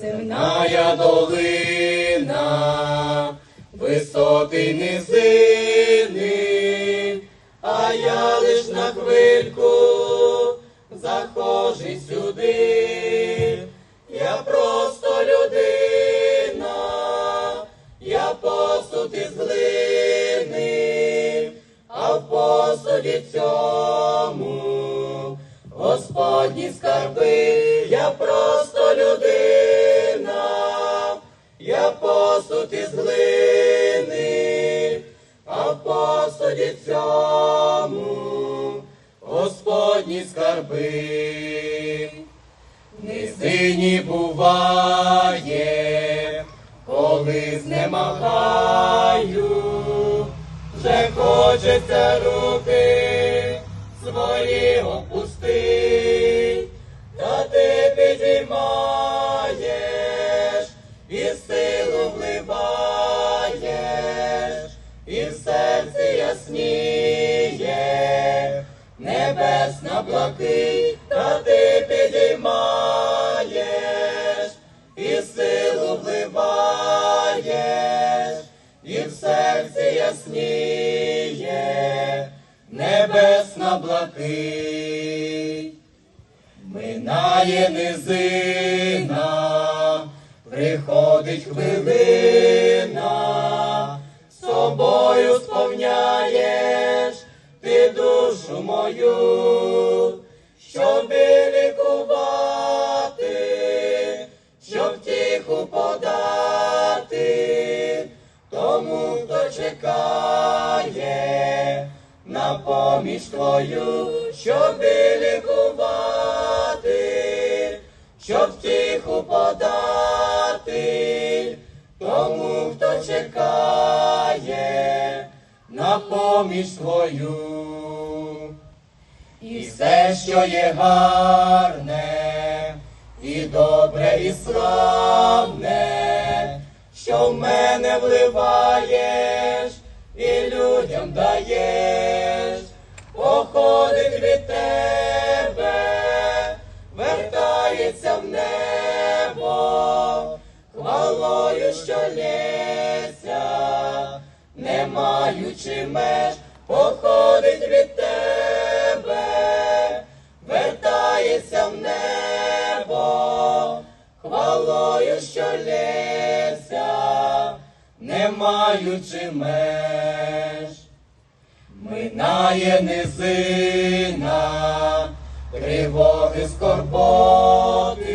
Земная долина, висоти низини, а я лиш на хвильку захожий сюди. Я просто людина, я посуд із глини, а в посуді цьому Господні скарби, я просто людина, я посуд із глини, а в посуді цьому Господні скарби. Низині буває, коли знемагаю, вже хочеться руки небесна та ти підіймаєш і силу вливаєш, і в серці ясніє небесна блакить. Минає низина, приходить хвилина, собою сповняєш ти душу мою, чекає на поміч твою, щоб лікувати, щоб втіху подати, тому, хто чекає на поміч твою. І все, що є гарне, і добре, і славне, що в мене людям даєш, походить від тебе, вертається в небо, хвалою, що лється, не маючи меж, походить від тебе, вертається в небо, хвалою, що лється, не маючи меж. Минає низина, тривоги скорботи,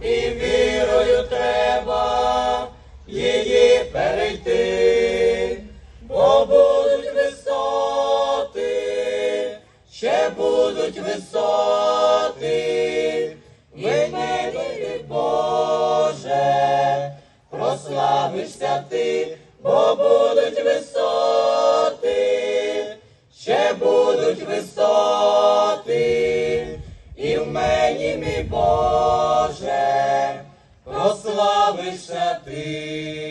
і вірою треба її перейти, бо будуть висоти, ще будуть висоти, і в небі Боже, прославишся ти, бо будуть висоти, будуть висоти, і в мені, мій Боже, прославишся ти.